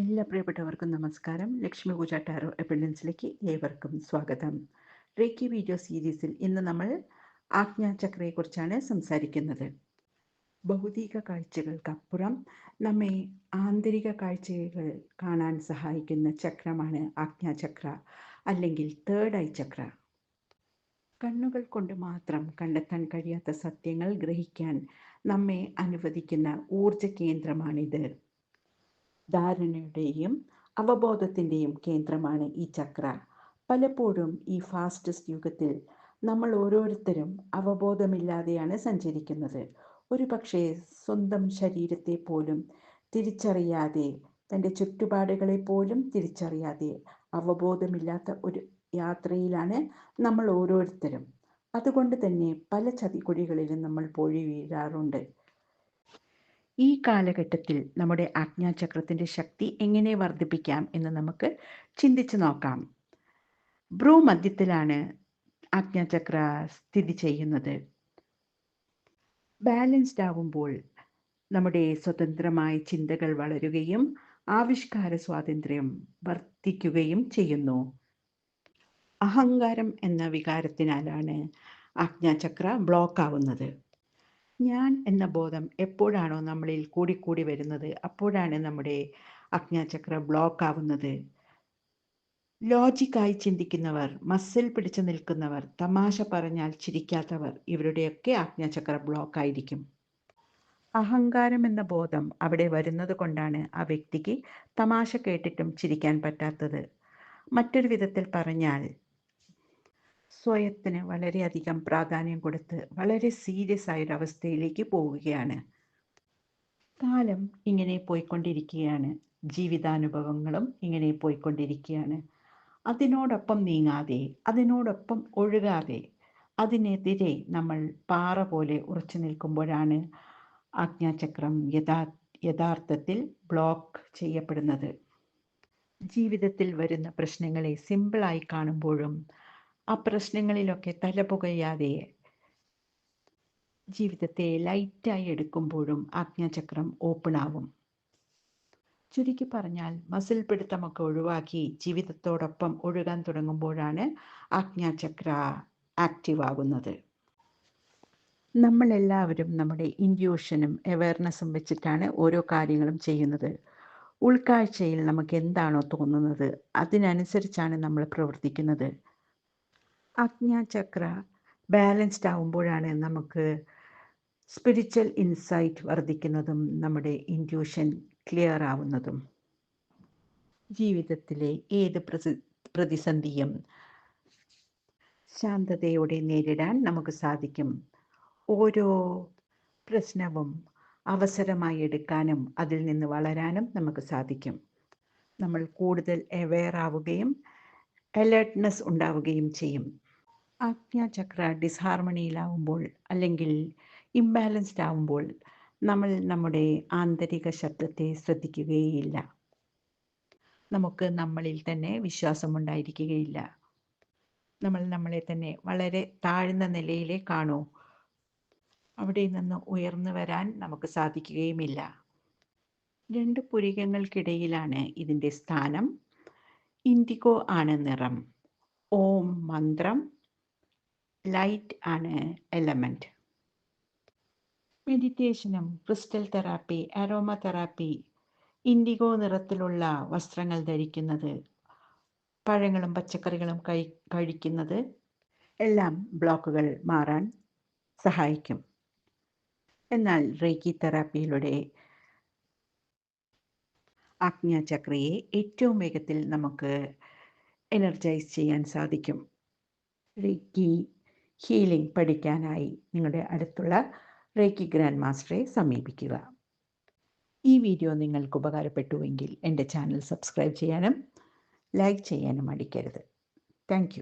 എല്ലാ പ്രിയപ്പെട്ടവർക്കും നമസ്കാരം. ലക്ഷ്മി പൂജ ടാരോ എപ്പിഡൻസിലേക്ക് ഏവർക്കും സ്വാഗതം. റേക്കി വീഡിയോ സീരീസിൽ ഇന്ന് നമ്മൾ ആജ്ഞാചക്രയെക്കുറിച്ചാണ് സംസാരിക്കുന്നത്. ഭൗതിക കാഴ്ചകൾക്കപ്പുറം നമ്മെ ആന്തരിക കാഴ്ചകൾ കാണാൻ സഹായിക്കുന്ന ചക്രമാണ് ആജ്ഞാചക്ര അല്ലെങ്കിൽ തേർഡ് ഐ ചക്ര. കണ്ണുകൾ കൊണ്ട് മാത്രം കണ്ടെത്താൻ കഴിയാത്ത സത്യങ്ങൾ ഗ്രഹിക്കാൻ നമ്മെ അനുവദിക്കുന്ന ഊർജ കേന്ദ്രമാണിത്. ധാരണയുടെയും അവബോധത്തിന്റെയും കേന്ദ്രമാണ് ഈ ചക്ര. പലപ്പോഴും ഈ ഫാസ്റ്റസ്റ്റ് യുഗത്തിൽ നമ്മൾ ഓരോരുത്തരും അവബോധമില്ലാതെയാണ് സഞ്ചരിക്കുന്നത്. ഒരു പക്ഷേ സ്വന്തം ശരീരത്തെ പോലും തിരിച്ചറിയാതെ തന്റെ ചുറ്റുപാടുകളെ പോലും തിരിച്ചറിയാതെ അവബോധമില്ലാത്ത ഒരു യാത്രയിലാണ് നമ്മൾ ഓരോരുത്തരും. അതുകൊണ്ട് തന്നെ പല ചതിക്കുഴികളിലും നമ്മൾ പൊഴി വീഴാറുണ്ട്. ഈ കാലഘട്ടത്തിൽ നമ്മുടെ ആജ്ഞാചക്രത്തിന്റെ ശക്തി എങ്ങനെ വർദ്ധിപ്പിക്കാം എന്ന് നമുക്ക് ചിന്തിച്ചു നോക്കാം. ബ്രൂ മധ്യത്തിലാണ് ആജ്ഞാചക്ര സ്ഥിതി ചെയ്യുന്നത്. ബാലൻസ്ഡ് ആവുമ്പോൾ നമ്മുടെ സ്വതന്ത്രമായ ചിന്തകൾ വളരുകയും ആവിഷ്കാര സ്വാതന്ത്ര്യം വർദ്ധിക്കുകയും ചെയ്യുന്നു. അഹങ്കാരം എന്ന വികാരത്തിനാലാണ് ആജ്ഞാചക്ര ബ്ലോക്ക് ആവുന്നത്. ഞാൻ എന്ന ബോധം എപ്പോഴാണോ നമ്മളിൽ കൂടിക്കൂടി വരുന്നത്? അപ്പോഴാണ് നമ്മുടെ അജ്ഞാചക്ര ബ്ലോക്ക് ആവുന്നത്. ലോജിക്കായി ചിന്തിക്കുന്നവർ മസിൽ പിടിച്ചു നിൽക്കുന്നവർ തമാശ പറഞ്ഞാൽ ചിരിക്കാത്തവർ ഇവരുടെയൊക്കെ ആജ്ഞാചക്ര ബ്ലോക്ക് ആയിരിക്കും. അഹങ്കാരം എന്ന ബോധം അവിടെ വരുന്നത് കൊണ്ടാണ് ആ വ്യക്തിക്ക് തമാശ കേട്ടിട്ടും ചിരിക്കാൻ പറ്റാത്തത്. മറ്റൊരു വിധത്തിൽ പറഞ്ഞാൽ സ്വയത്തിന് വളരെയധികം പ്രാധാന്യം കൊടുത്ത് വളരെ സീരിയസ് ആയ ഒരു അവസ്ഥയിലേക്ക് പോവുകയാണ്. കാലം ഇങ്ങനെ പോയിക്കൊണ്ടിരിക്കുകയാണ്. ജീവിതാനുഭവങ്ങളും ഇങ്ങനെ പോയിക്കൊണ്ടിരിക്കുകയാണ്. അതിനോടൊപ്പം നീങ്ങാതെ അതിനോടൊപ്പം ഒഴുകാതെ അതിനെതിരെ നമ്മൾ പാറ പോലെ ഉറച്ചു നിൽക്കുമ്പോഴാണ് ആജ്ഞാചക്രം യഥാ യഥാർത്ഥത്തിൽ ബ്ലോക്ക് ചെയ്യപ്പെടുന്നത്. ജീവിതത്തിൽ വരുന്ന പ്രശ്നങ്ങളെ സിമ്പിളായി കാണുമ്പോഴും ആ പ്രശ്നങ്ങളിലൊക്കെ തല പുകയാതെ ജീവിതത്തെ ലൈറ്റായി എടുക്കുമ്പോഴും ആജ്ഞാചക്രം ഓപ്പൺ ആവും. ചുരുക്കി പറഞ്ഞാൽ മസിൽ പിടുത്തമൊക്കെ ഒഴിവാക്കി ജീവിതത്തോടൊപ്പം ഒഴുകാൻ തുടങ്ങുമ്പോഴാണ് ആജ്ഞാചക്ര ആക്റ്റീവ് ആകുന്നത്. നമ്മളെല്ലാവരും നമ്മുടെ ഇൻഡ്യൂഷനും അവയർനെസ്സും വെച്ചിട്ടാണ് ഓരോ കാര്യങ്ങളും ചെയ്യുന്നത്. ഉൾക്കാഴ്ചയിൽ നമുക്ക് എന്താണോ തോന്നുന്നത് അതിനനുസരിച്ചാണ് നമ്മൾ പ്രവർത്തിക്കുന്നത്. അജ്ഞാചക്ര ബാലൻസ്ഡ് ആവുമ്പോഴാണ് നമുക്ക് സ്പിരിച്വൽ ഇൻസൈറ്റ് വർദ്ധിക്കുന്നതും നമ്മുടെ ഇന്റ്യൂഷൻ ക്ലിയർ ആവുന്നതും. ജീവിതത്തിലെ ഏത് പ്രതിസന്ധിയും ശാന്തതയോടെ നേരിടാൻ നമുക്ക് സാധിക്കും. ഓരോ പ്രശ്നവും അവസരമായി എടുക്കാനും അതിൽ നിന്ന് വളരാനും നമുക്ക് സാധിക്കും. നമ്മൾ കൂടുതൽ അവെയർ ആവുകയും അലേർട്ട്നെസ് ഉണ്ടാവുകയും ചെയ്യും. ആജ്ഞാചക്ര ഡിസ്ഹാർമണിയിലാവുമ്പോൾ അല്ലെങ്കിൽ ഇംബാലൻസ്ഡ് ആവുമ്പോൾ നമ്മൾ നമ്മുടെ ആന്തരിക ശബ്ദത്തെ ശ്രദ്ധിക്കുകയില്ല. നമുക്ക് നമ്മളിൽ തന്നെ വിശ്വാസമുണ്ടായിരിക്കുകയില്ല. നമ്മൾ നമ്മളെ തന്നെ വളരെ താഴ്ന്ന നിലയിലേ കാണൂ. അവിടെ നിന്ന് ഉയർന്നു വരാൻ നമുക്ക് സാധിക്കുകയുമില്ല. രണ്ട് പുരികങ്ങൾക്കിടയിലാണ് ഇതിന്റെ സ്ഥാനം. ഇൻഡിഗോ ആണ് നിറം. ഓം മന്ത്രം. ലൈറ്റ് ആണ് element മെഡിറ്റേഷനും crystal therapy aroma therapy indigo നിറത്തിലുള്ള വസ്ത്രങ്ങൾ ധരിക്കുന്നത് പഴങ്ങളും പച്ചക്കറികളും കഴി കഴിക്കുന്നത് എല്ലാം ബ്ലോക്കുകൾ മാറാൻ സഹായിക്കും. എന്നാൽ റേക്കി തെറാപ്പിയിലൂടെ ആജ്ഞാചക്രയെ ഏറ്റവും വേഗത്തിൽ നമുക്ക് എനർജൈസ് ചെയ്യാൻ സാധിക്കും. റേക്കി ഹീലിംഗ് പഠിക്കാനായി നിങ്ങളുടെ അടുത്തുള്ള റേക്കി ഗ്രാൻഡ് മാസ്റ്ററെ സമീപിക്കുക. ഈ വീഡിയോ നിങ്ങൾക്ക് ഉപകാരപ്പെട്ടുവെങ്കിൽ എന്റെ ചാനൽ സബ്സ്ക്രൈബ് ചെയ്യാനും ലൈക്ക് ചെയ്യാനും മടിക്കരുത്. താങ്ക്